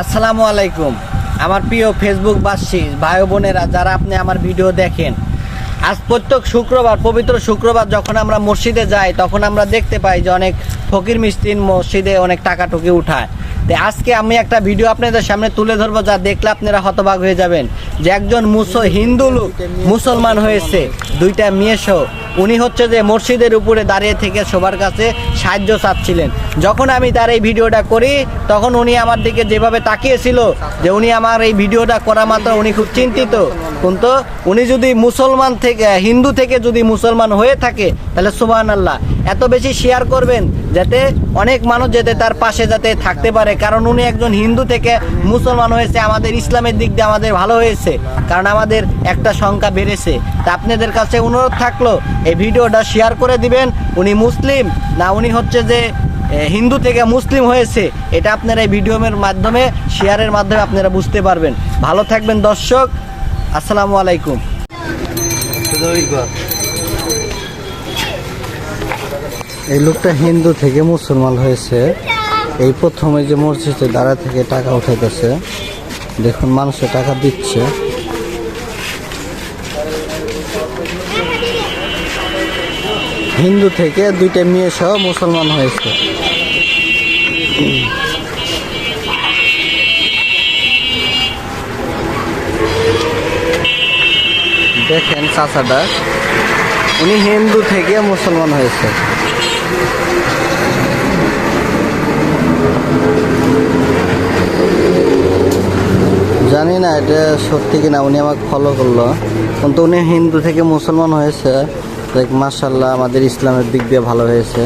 আসসালামু আলাইকুম। আমার প্রিয় ফেসবুক বাসী, ভাই বোনেরা, যারা আপনি আমার ভিডিও দেখেন, আজ প্রত্যেক শুক্রবার, পবিত্র শুক্রবার যখন আমরা মসজিদে যাই, তখন আমরা দেখতে পাই যে অনেক ফকির মিস্ত্রিন মসজিদে অনেক টাকা টুকি উঠায়। তো আজকে আমি একটা ভিডিও আপনাদের সামনে তুলে ধরবো, যা দেখলে আপনারা হতবাক হয়ে যাবেন যে একজন মুস হিন্দু লোক মুসলমান হয়েছে, দুইটা মেয়ে সহ। উনি হচ্ছে যে মসজিদের উপরে দাঁড়িয়ে থেকে সবার কাছে সাহায্য চাচ্ছিলেন। যখন আমি তার এই ভিডিওটা করি, তখন উনি আমার দিকে যেভাবে তাকিয়েছিল যে উনি আমার এই ভিডিওটা করা মাত্র উনি খুব চিন্তিত। কিন্তু উনি যদি মুসলমান থেকে, হিন্দু থেকে যদি মুসলমান হয়ে থাকে, তাহলে সুবাহ আল্লাহ এত বেশি শেয়ার করবেন যাতে অনেক মানুষ যাতে তার পাশে যাতে থাকতে পারে। কারণ উনি একজন হিন্দু থেকে মুসলমান হয়েছে, আমাদের ইসলামের দিক দিয়ে আমাদের ভালো হয়েছে, কারণ আমাদের একটা সংখ্যা বেড়েছে। তা আপনাদের কাছে অনুরোধ থাকল, এই ভিডিওটা শেয়ার করে দিবেন। উনি মুসলিম, না উনি হচ্ছে যে হিন্দু থেকে মুসলিম হয়েছে, এটা আপনারা এই ভিডিওর মাধ্যমে শেয়ারের মাধ্যমে আপনারা বুঝতে পারবেন। ভালো থাকবেন দর্শক, আসসালামু আলাইকুম। এই লোকটা হিন্দু থেকে মুসলমান হয়েছে। এই প্রথমে যে মসজিদে দাঁড়া থেকে টাকা উঠাইতেছে, দেখুন মানুষে টাকা দিচ্ছে। হিন্দু থেকে দুইটা মেয়ে সহ মুসলমান হয়েছে। দেখেন চাচাটা, উনি হিন্দু থেকে মুসলমান হয়েছে। জানি না, এটা সত্যি কিনা উনি আমাকে ফলো করল। কিন্তু উনি হিন্দু থেকে মুসলমান হয়েছে। লাইক মার্শাল্লাহ আমাদের ইসলামের দিক দিয়ে ভালো হয়েছে।